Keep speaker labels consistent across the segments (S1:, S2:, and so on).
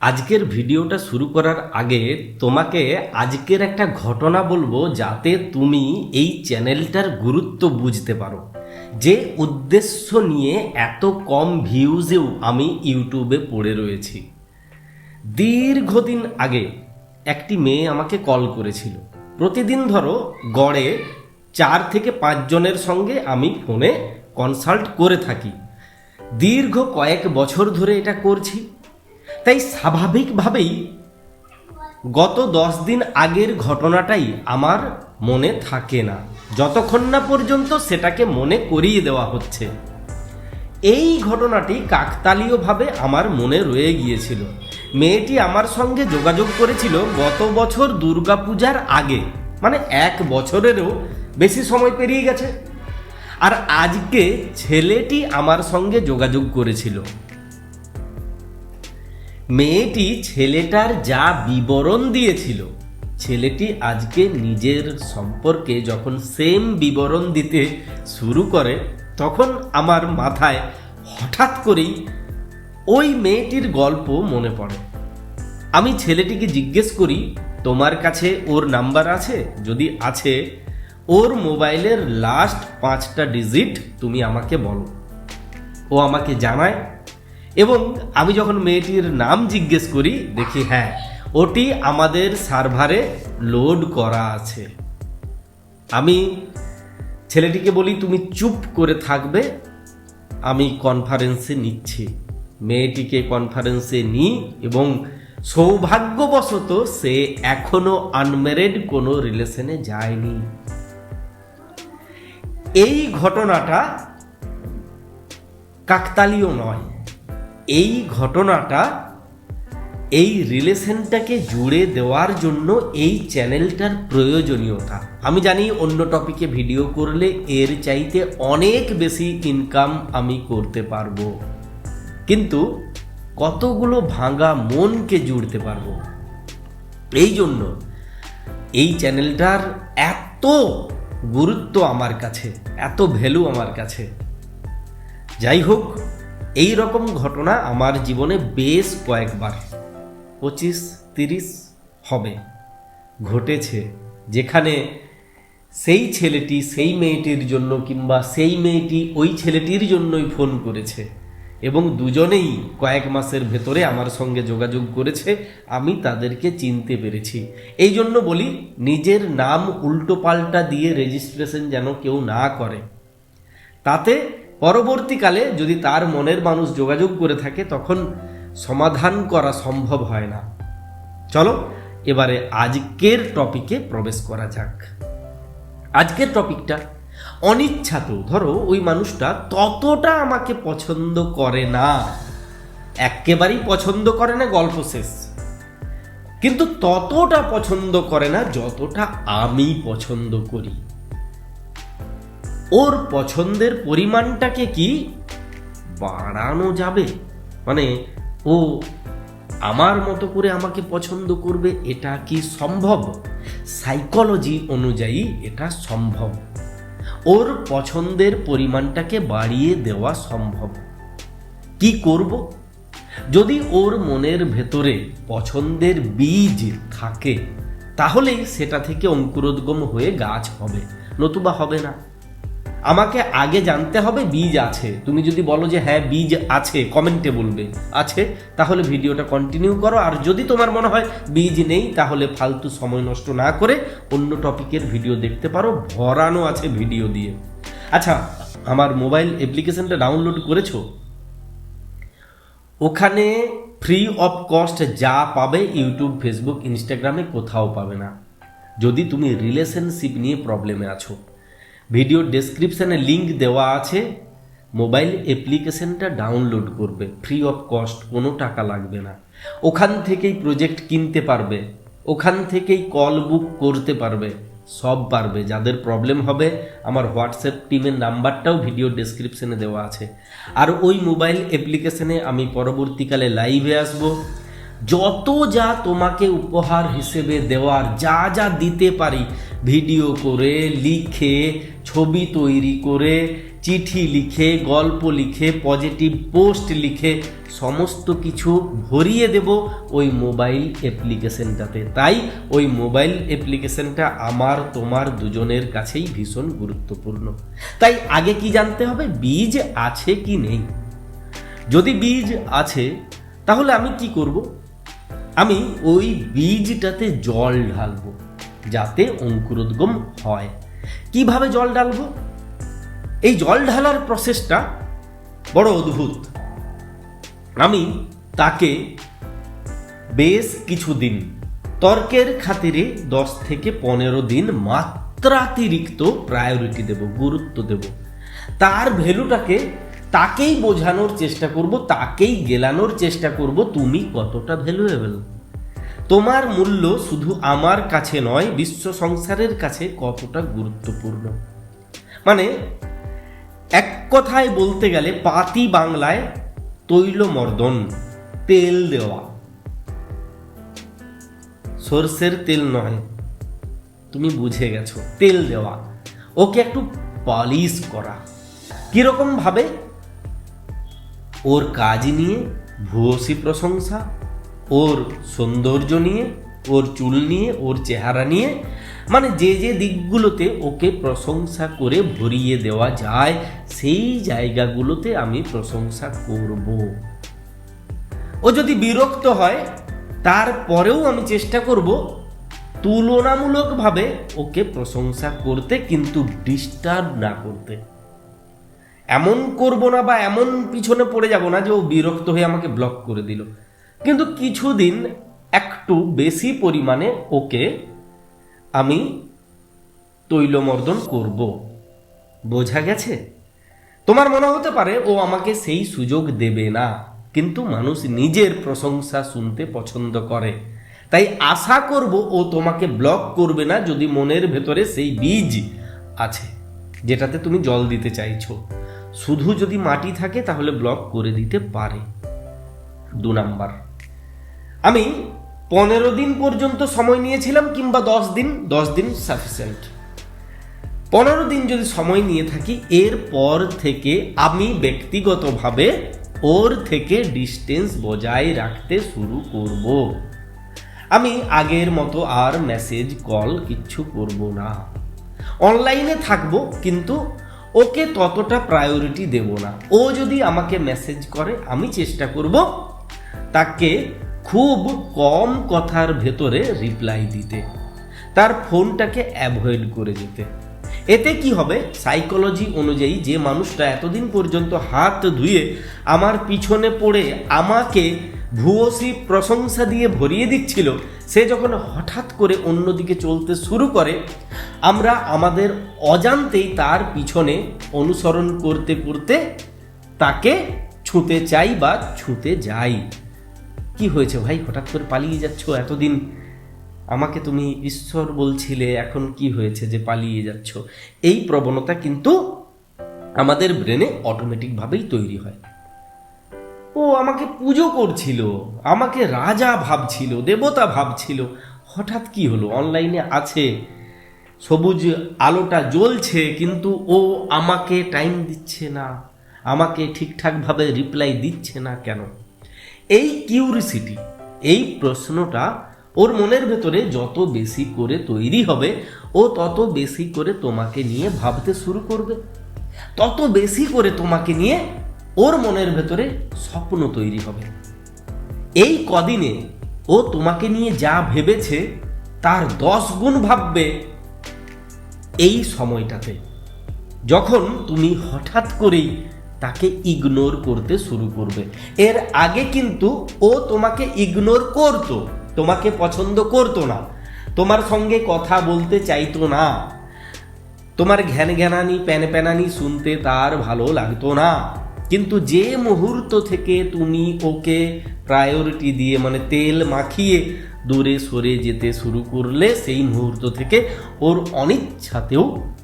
S1: আজকের ভিডিওটা শুরু করার আগে তোমাকে আজকের একটা ঘটনা বলব যাতে তুমি এই চ্যানেলটার গুরুত্ব বুঝতে পারো। যে উদ্দেশ্য নিয়ে এত কম ভিউজেও আমি ইউটিউবে পড়ে রয়েছি। দীর্ঘদিন আগে একটি মেয়ে আমাকে কল করেছিল। প্রতিদিন ধরো গড়ে চার থেকে পাঁচজনের সঙ্গে আমি ফোনে কনসাল্ট করে থাকি। দীর্ঘ কয়েক বছর ধরে এটা করছি। তাই স্বাভাবিকভাবেই গত দশ দিন আগের ঘটনাটাই আমার মনে থাকে না। যতক্ষণ না পর্যন্ত সেটাকে মনে করিয়ে দেওয়া হচ্ছে। এই ঘটনাটি কাকতালীয়ভাবে আমার মনে রয়ে গিয়েছিল। মেয়েটি আমার সঙ্গে যোগাযোগ করেছিল গত বছর দুর্গাপূজার আগে। মানে এক বছরেরও বেশি সময় পেরিয়ে গেছে। আর আজকে ছেলেটি আমার সঙ্গে যোগাযোগ করেছিল। মেয়েটি ছেলেটার যা বিবরণ দিয়েছিল, ছেলেটি আজকে নিজের সম্পর্কে যখন সেম বিবরণ দিতে শুরু করে, তখন আমার মাথায় হঠাৎ করেই ওই মেয়েটির গল্প মনে পড়ে। আমি ছেলেটিকে জিজ্ঞেস করি, তোমার কাছে ওর নাম্বার আছে? যদি আছে, ওর মোবাইলের লাস্ট পাঁচটা ডিজিট তুমি আমাকে বলো। ও আমাকে জানায় এবং আমি যখন মেয়েটির নাম জিজ্ঞেস করি, দেখি হ্যাঁ ওটি আমাদের সার্ভারে লোড করা আছে। আমি ছেলেটিকে বলি, তুমি চুপ করে থাকবে, আমি কনফারেন্সে নিচ্ছি। মেয়েটিকে কনফারেন্সে নিই এবং সৌভাগ্যবশত সে এখনও আনমেরিড কোনো রিলেশনে যায়নি। এই ঘটনাটা কাকতালীয় নয়। এই ঘটনাটা, এই রিলেশনটাকে জুড়ে দেওয়ার জন্য এই চ্যানেলটার প্রয়োজনীয়তা। আমি জানি অন্য টপিকে ভিডিও করলে এর চাইতে অনেক বেশি ইনকাম আমি করতে পারব। কিন্তু কতগুলো ভাঙা মনকে জুড়তে পারব? এই জন্য এই চ্যানেলটার এত গুরুত্ব আমার কাছে, এত ভ্যালু আমার কাছে। যাই হোক এই রকম ঘটনা আমার জীবনে বেশ কয়েকবার, পঁচিশ, তিরিশ হবে, ঘটেছে। যেখানে সেই ছেলেটি সেই মেয়েটির জন্য কিংবা সেই মেয়েটি ওই ছেলেটির জন্যই ফোন করেছে এবং দুজনেই কয়েক মাসের ভেতরে আমার সঙ্গে যোগাযোগ করেছে, আমি তাদেরকে চিনতে পেরেছি। এই জন্য বলি, নিজের নাম উল্টোপাল্টা দিয়ে রেজিস্ট্রেশন যেন কেউ না করে। তাতে পরবর্তীকালে যদি তার মনের মানুষ যোগাযোগ করে থাকে, তখন সমাধান করা সম্ভব হয় না। চলো, এবারে আজকের টপিকে প্রবেশ করা যাক। আজকের টপিকটা অনিচ্ছাত ধরো ওই মানুষটা ততটা আমাকে পছন্দ করে না। একেবারেই পছন্দ করে না গল্প শেষ। কিন্তু ততটা পছন্দ করে না যতটা আমি পছন্দ করি। ওর পছন্দের পরিমাণটাকে কি বাড়ানো যাবে? মানে ও আমার মতো করে আমাকে পছন্দ করবে, এটা কি সম্ভব? সাইকোলজি অনুযায়ী এটা সম্ভব। ওর পছন্দের পরিমাণটাকে বাড়িয়ে দেওয়া সম্ভব। কি করব? যদি ওর মনের ভেতরে পছন্দের বীজ থাকে, তাহলেই সেটা থেকে অঙ্কুরোদ্গম হয়ে গাছ হবে, নতুবা হবে না। আমাকে আগে জানতে হবে বীজ আছে। তুমি যদি বলো যে হ্যাঁ বীজ আছে কমেন্টে বলবে। আছে, তাহলে ভিডিওটা কন্টিনিউ করো। আর যদি তোমার মনে হয় বীজ নেই, তাহলে ফালতু সময় নষ্ট না করে অন্য টপিকের ভিডিও দেখতে পারো। ভরানো আছে ভিডিও দিয়ে। আচ্ছা আমার মোবাইল অ্যাপ্লিকেশনটা ডাউনলোড করেছ? ওখানে ফ্রি অফ কস্ট যা পাবে ইউটিউব ফেসবুক ইনস্টাগ্রামে কোথাও পাবে না। যদি তুমি রিলেশনশিপ নিয়ে প্রবলেমে আছো। ভিডিও ডেসক্রিপশানে লিঙ্ক দেওয়া আছে। মোবাইল অ্যাপ্লিকেশনটা ডাউনলোড করবে। ফ্রি অফ কস্ট কোনো টাকা লাগবে না। ওখান থেকেই প্রজেক্ট কিনতে পারবে। ওখান থেকেই কল বুক করতে পারবে। সব পারবে। যাদের প্রবলেম হবে, আমার হোয়াটসঅ্যাপ টিমের নাম্বারটাও ভিডিও ডেসক্রিপশনে দেওয়া আছে। আর ওই মোবাইল অ্যাপ্লিকেশনে আমি পরবর্তীকালে লাইভে আসব। যত যা তোমাকে উপহার হিসেবে দেওয়ার, যা যা দিতে পারি, ভিডিও করে, লিখে, ছবি তৈরি করে, চিঠি লিখে, গল্প লিখে পজিটিভ পোস্ট লিখে, সমস্ত কিছু ভরিয়ে দেব ওই মোবাইল অ্যাপ্লিকেশনটাতে তাই ওই মোবাইল অ্যাপ্লিকেশনটা আমার, তোমার দুজনের কাছেই ভীষণ গুরুত্বপূর্ণ। তাই আগে কি জানতে হবে, বীজ আছে কি নেই? যদি বীজ আছে, তাহলে আমি কি করব? আমি ওই বীজটাতে জল ঢালবো, যাতে অঙ্কুরোদ্গম হয়। কীভাবে জল ঢালবো? এই জল ঢালার প্রসেসটা বড় অদ্ভুত। আমি তাকে বেশ কিছুদিন তর্কের খাতিরে দশ থেকে পনেরো দিন মাত্রাতিরিক্ত প্রায়োরিটি দেব, গুরুত্ব দেব। তার ভ্যালুটাকে তাকেই বোঝানোর চেষ্টা করব, তাকেই গেলানোর চেষ্টা করব, তুমি কতটা ভ্যালুয়েবল তোমার মূল্য শুধু আমার কাছে নয়, বিশ্ব সংসারের কাছে কতটা গুরুত্বপূর্ণ? মানে এক কথায় বলতে গেলে পাতি বাংলায় তৈলমর্দন, তেল দেওয়া। সর্ষের তেল নয়, তুমি বুঝে গেছো, তেল দেওয়া। ওকে একটু পলিশ করা। কীরকম ভাবে? ওর কাজ নিয়ে ভূয়সী প্রশংসা, ওর সৌন্দর্য নিয়ে, ওর চুল নিয়ে, ওর চেহারা নিয়ে মানে যে যে দিকগুলোতে ওকে প্রশংসা করে ভরিয়ে দেওয়া যায়, সেই জায়গাগুলোতে আমি প্রশংসা করব। ও যদি বিরক্ত হয়, তারপরেও আমি চেষ্টা করব তুলনামূলকভাবে ওকে প্রশংসা করতে, কিন্তু ডিস্টার্ব না করতে। এমন করব না বা এমন পিছনে পড়ে যাব না যে ও বিরক্ত হয়ে আমাকে ব্লক করে দিল। কিন্তু কিছুদিন একটু বেশি পরিমাণে ওকে আমি তৈলমর্দন করব। বোঝা গেছে? তোমার মনে হতে পারে ও আমাকে সেই সুযোগ দেবে না, কিন্তু মানুষ নিজের প্রশংসা শুনতে পছন্দ করে। তাই আশা করব ও তোমাকে ব্লক করবে না যদি মনের ভেতরে সেই বীজ আছে, যেটাতে তুমি জল দিতে চাইছো। শুধু যদি মাটি থাকে, তাহলে ব্লক করে দিতে পারে। দু নাম্বার। আমি পনেরো দিন পর্যন্ত সময় নিয়েছিলাম কিংবা দশ দিন দশ দিন সাফিসিয়েন্ট পনেরো দিন যদি সময় নিয়ে থাকি, এর পর থেকে আমি ব্যক্তিগতভাবে ওর থেকে ডিস্টেন্স বজায় রাখতে শুরু করব। আমি আগের মতো আর মেসেজ কল কিচ্ছু করব না। অনলাইনে থাকব, কিন্তু ওকে ততটা প্রায়োরিটি দেব না। ও যদি আমাকে মেসেজ করে, আমি চেষ্টা করব তাকে খুব কম কথার ভেতরে রিপ্লাই দিতে। তার ফোনটাকে অ্যাভয়েড করে যেতে। এতে কি হবে? সাইকোলজি অনুযায়ী যে মানুষটা এতদিন পর্যন্ত হাত ধুয়ে আমার পিছনে পড়ে আমাকে ভুয়সী প্রশংসা দিয়ে ভরিয়ে দিচ্ছিল, সে যখন হঠাৎ করে অন্যদিকে চলতে শুরু করে, আমরা আমাদের অজান্তেই তার পিছনে অনুসরণ করতে করতে তাকে ছুঁতে চাই বা ছুঁতে যাই। কি হয়েছে ভাই? হঠাৎ করে পালিয়ে যাচ্ছ এতদিন? আমাকে তুমি ঈশ্বর বলছিলে, এখন কি হয়েছে যে পালিয়ে যাচ্ছ? এই প্রবণতা কিন্তু আমাদের ব্রেনে অটোমেটিকভাবেই তৈরি হয়। ও আমাকে পুজো করছিল, আমাকে রাজা ভাবছিল, দেবতা ভাবছিল। হঠাৎ কি হলো? অনলাইনে আছে, সবুজ আলোটা জ্বলছে, কিন্তু ও আমাকে টাইম দিচ্ছে না, আমাকে ঠিকঠাকভাবে রিপ্লাই দিচ্ছে না কেন? এই কিউরিসিটি এই প্রশ্নটা ওর মনের ভেতরে যত বেশি করে তৈরি হবে, ও তত বেশি করে তোমাকে নিয়ে ভাবতে শুরু করবে। তত বেশি করে তোমাকে নিয়ে ওর মনের ভেতরে স্বপ্ন তৈরি হবে। এই কদিনে ও তোমাকে নিয়ে যা ভেবেছে, তার দশ গুণ ভাববে এই সময়টাতে। যখন তুমি হঠাৎ করেই তাকে ইগনোর করতে শুরু করবে। এর আগে কিন্তু ও তোমাকে ইগনোর করতো, তোমাকে পছন্দ করতো না। তোমার সঙ্গে কথা বলতে চাইতো না। তোমার ঘ্যান ঘ্যানানি প্যান প্যানানি শুনতে তার ভালো লাগতো না। কিন্তু যে মুহূর্ত থেকে তুমি ওকে প্রায়োরিটি দিয়ে মানে তেল মাখিয়ে দূরে সরে যেতে শুরু করলে, সেই মুহূর্ত থেকে ওর অনিচ্ছাতেও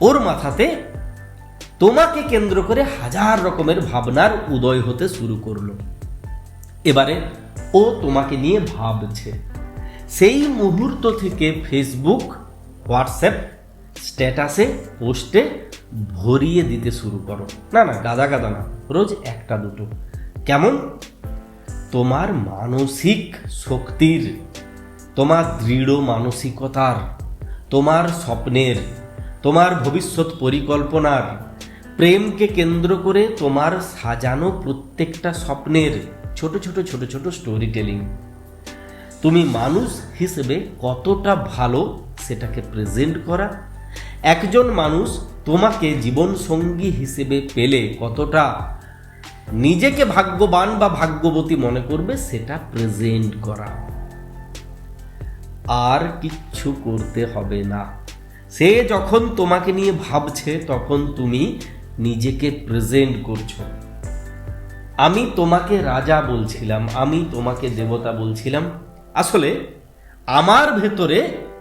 S1: ওর মাথাতে তোমাকে কেন্দ্র করে হাজার রকমের ভাবনার উদয় হতে শুরু করল। এবারে ও তোমাকে নিয়ে ভাবছে। সেই মুহূর্ত থেকে ফেসবুক হোয়াটসঅ্যাপ স্ট্যাটাসে পোস্টে ভরিয়ে দিতে শুরু করো। না না গাদা গাদা না। রোজ একটা দুটো। কেমন? তোমার মানসিক শক্তির তোমার দৃঢ় মানসিকতার তোমার স্বপ্নের তোমার ভবিষ্যৎ পরিকল্পনার প্রেমকে কেন্দ্র করে তোমার সাজানো প্রত্যেকটা স্বপ্নের ছোট ছোট ছোট ছোট স্টোরি টেলিং তুমি মানুষ হিসেবে কতটা ভালো সেটাকে প্রেজেন্ট করা একজন মানুষ তোমাকে জীবন সঙ্গী হিসেবে পেলে কতটা নিজেকে ভাগ্যবান বা ভাগ্যবতী মনে করবে সেটা প্রেজেন্ট করা। আর কিচ্ছু করতে হবে না। সে যখন তোমাকে নিয়ে ভাবছে, তখন তুমি নিজেকে প্রেজেন্ট করছ। আমি তোমাকে রাজা বলছিলাম, আমি তোমাকে দেবতা বলছিলাম। আসলে আমার ভেতরে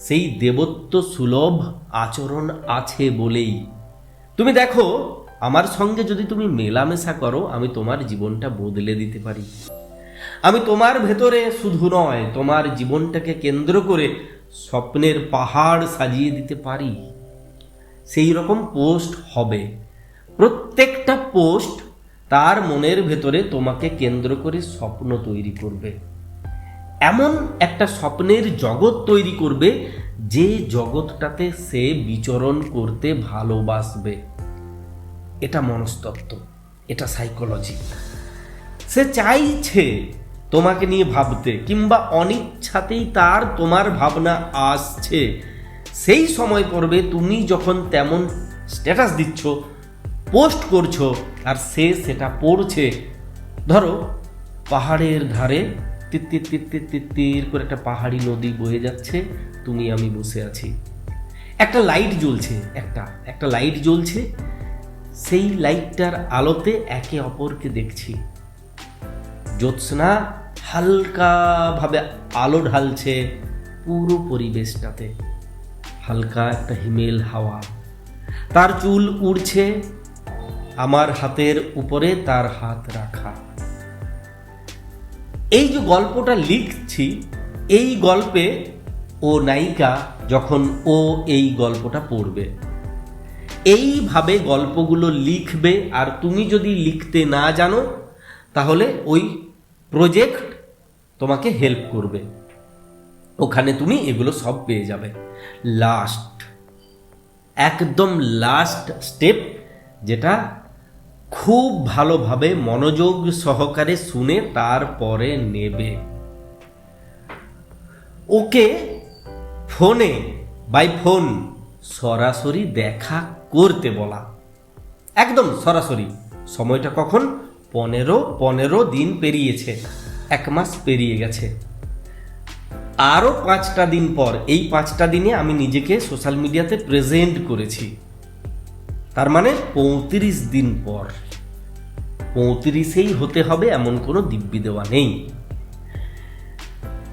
S1: সেই দেবত্ব সুলভ আচরণ আছে বলেই। তুমি দেখো, আমার সঙ্গে যদি তুমি মেলামেশা করো, আমি তোমার জীবনটা বদলে দিতে পারি। আমি তোমার ভেতরে শুধু নয়, তোমার জীবনটাকে কেন্দ্র করে স্বপ্নের পাহাড় সাজিয়ে দিতে পারি। সেই রকম পোস্ট হবে। প্রত্যেকটা পোস্ট তার মনের ভেতরে তোমাকে কেন্দ্র করে স্বপ্ন তৈরি করবে। এমন একটা স্বপ্নের জগৎ তৈরি করবে যে জগৎটাতে সে বিচরণ করতে ভালোবাসবে। এটা মনস্তত্ত্ব, এটা সাইকোলজি সে চাইছে তোমাকে নিয়ে ভাবতে, কিংবা অনিচ্ছাতেই তার তোমার ভাবনা আসছে। সেই সময় পড়বে তুমি যখন তেমন স্ট্যাটাস দিচ্ছ পোস্ট করছ, আর সে সেটা পড়ছে, ধরো পাহাড়ের ধারে তিত্তির তিত্তির তিত্তির করে একটা পাহাড়ি নদী বয়ে যাচ্ছে। তুমি, আমি বসে আছি। একটা লাইট জ্বলছে, একটা একটা লাইট জ্বলছে। সেই লাইটটার আলোতে একে অপরকে দেখছি। জ্যোৎস্না হালকাভাবে আলো ঢালছে পুরো পরিবেশটাতে। হালকা একটা হিমেল হাওয়া। তার চুল উড়ছে। আমার হাতের উপরে তার হাত রাখা। এই যে গল্পটা লিখছি, এই গল্পে ও নায়িকা যখন ও এই গল্পটা পড়বে, এইভাবে গল্পগুলো লিখবে আর তুমি যদি লিখতে না জানো, তাহলে ওই প্রজেক্ট তোমাকে হেল্প করবে। ওখানে তুমি এগুলো সব পেয়ে যাবে। লাস্ট, একদম লাস্ট স্টেপ যেটা খুব ভালোভাবে মনোযোগ সহকারে শুনে তারপরে নেবে। ওকে ফোনে, বাই ফোন, সরাসরি দেখা করতে বলা। একদম সরাসরি। সময়টা কখন? পনেরো পনেরো দিন পেরিয়েছে, এক মাস পেরিয়ে গেছে। আরও পাঁচটা দিন পর, এই পাঁচটা দিনে আমি নিজেকে সোশ্যাল মিডিয়াতে প্রেজেন্ট করেছি। তার মানে পঁয়ত্রিশ দিন পর। পঁয়ত্রিশেই হতে হবে, এমন কোনো দিব্যি দেওয়া নেই।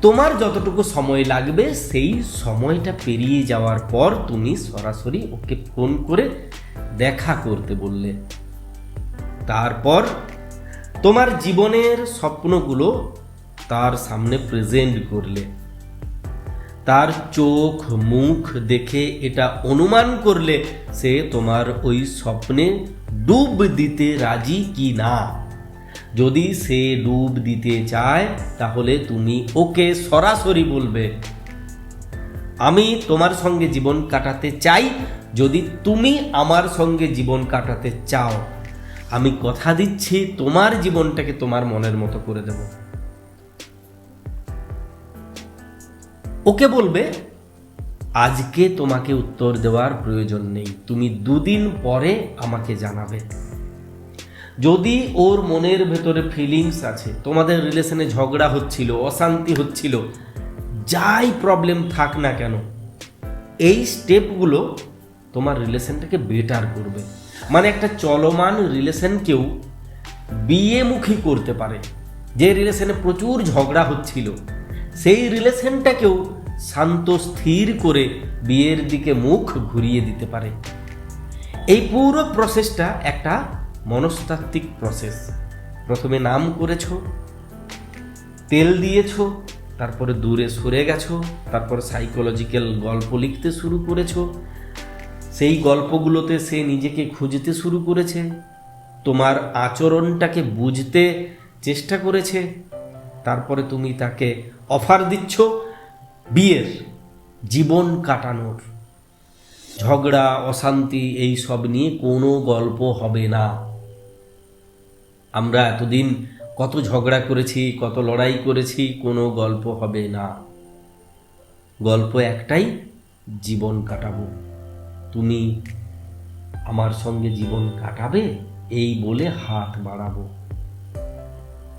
S1: তোমার যতটুকু সময় লাগবে, সেই সময়টা পেরিয়ে যাওয়ার পর তুমি সরাসরি ওকে ফোন করে দেখা করতে বললে। তারপর তোমার জীবনের স্বপ্নগুলো তার সামনে প্রেজেন্ট করলে। তার চোখ মুখ দেখে এটা অনুমান করলে সে তোমার ওই স্বপ্নে ডুব দিতে রাজি কি না? যদি সে ডুব দিতে চায়, তাহলে তুমি ওকে সরাসরি বলবে, আমি তোমার সঙ্গে জীবন কাটাতে চাই। যদি তুমি আমার সঙ্গে জীবন কাটাতে চাও, আমি কথা দিচ্ছি, তোমার জীবনটাকে তোমার মনের মতো করে দেব। ওকে বলবে, আজকে তোমাকে উত্তর দেওয়ার প্রয়োজন নেই। তুমি দুদিন পরে আমাকে জানাবে। যদি ওর মনের ভেতরে ফিলিংস আছে, তোমাদের রিলেশনে ঝগড়া হচ্ছিল, অশান্তি হচ্ছিল, যাই প্রবলেম থাক না কেন, এই স্টেপগুলো তোমার রিলেশনটাকে বেটার করবে। মানে একটা চলমান রিলেশনকেও বিয়েমুখী করতে পারে। যে রিলেশনে প্রচুর ঝগড়া হচ্ছিল, সেই রিলেশনটাকেও শান্ত, স্থির করে বিয়ের দিকে মুখ ঘুরিয়ে দিতে পারে। এই পুরো প্রসেসটা একটা মনস্তাত্ত্বিক প্রসেস। প্রথমে নাম করেছ, তেল দিয়েছ, তারপরে দূরে সরে গেছো, তারপর সাইকোলজিক্যাল গল্প লিখতে শুরু করেছ। সেই গল্পগুলোতে সে নিজেকে খুঁজতে শুরু করেছে, তোমার আচরণটাকে বুঝতে চেষ্টা করেছে, তারপরে তুমি তাকে অফার দিচ্ছ বিয়ের, জীবন কাটানোর। ঝগড়া, অশান্তি, এই সব নিয়ে কোনো গল্প হবে না। আমরা এতদিন কত ঝগড়া করেছি, কত লড়াই করেছি, কোনো গল্প হবে না। গল্প একটাই, জীবন কাটাবো। তুমি আমার সঙ্গে জীবন কাটাবে, এই বলে হাত বাড়াবো।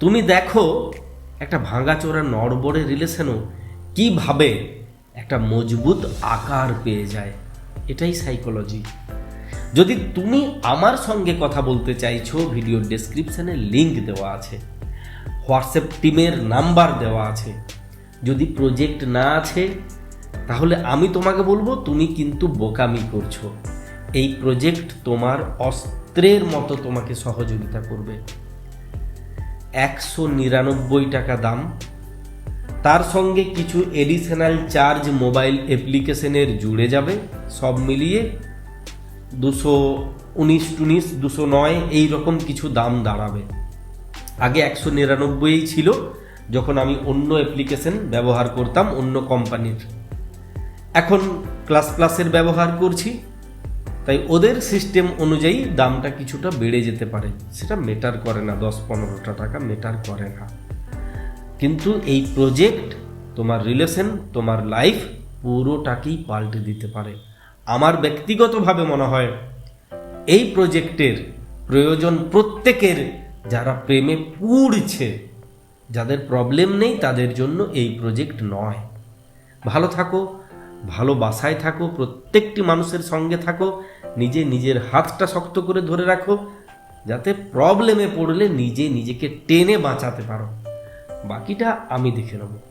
S1: তুমি দেখো, একটা ভাঙাচোরা নড়বড়ে রিলেশনও কীভাবে একটা মজবুত আকার পেয়ে যায়? এটাই সাইকোলজি যদি তুমি আমার সঙ্গে কথা বলতে চাইছো ভিডিও ডেসক্রিপশনে লিংক দেওয়া আছে হোয়াটসঅ্যাপ টিমের নাম্বার দেওয়া আছে। যদি প্রজেক্ট না আছে, তাহলে আমি তোমাকে বলব, তুমি কিন্তু বোকামি করছ। এই প্রজেক্ট তোমার অস্ত্রের মতো তোমাকে সহযোগিতা করবে। একশো নিরানব্বই টাকা দাম তার সঙ্গে কিছু এডিশনাল চার্জ মোবাইল অ্যাপ্লিকেশনের জুড়ে যাবে। সব মিলিয়ে দুশো উনিশ টুনিশ, দুশো নয় এই রকম কিছু দাম দাঁড়াবে। আগে একশো নিরানব্বই ছিল, যখন আমি অন্য অ্যাপ্লিকেশন ব্যবহার করতাম, অন্য কোম্পানির এখন ক্লাস প্লাসের ব্যবহার করছি, তাই ওদের সিস্টেম অনুযায়ী দামটা কিছুটা বেড়ে যেতে পারে। সেটা মেটার করে না, দশ পনেরোটা টাকা মেটার করে না। কিন্তু এই প্রজেক্ট তোমার রিলেশন তোমার লাইফ পুরোটাকেই পাল্টে দিতে পারে। আমার ব্যক্তিগতভাবে মনে হয়, এই প্রজেক্টের প্রয়োজন প্রত্যেকের যারা প্রেমে পুড়ছে, যাদের প্রবলেম নেই তাদের জন্য এই প্রজেক্ট নয়। ভালো থাকো, ভালো বাসায় থাকো, প্রত্যেকটি মানুষের সঙ্গে থাকো, নিজে নিজের হাতটা শক্ত করে ধরে রাখো, যাতে প্রবলেমে পড়লে নিজে নিজেকে টেনে বাঁচাতে পারো। বাকিটা আমি দেখে নেব।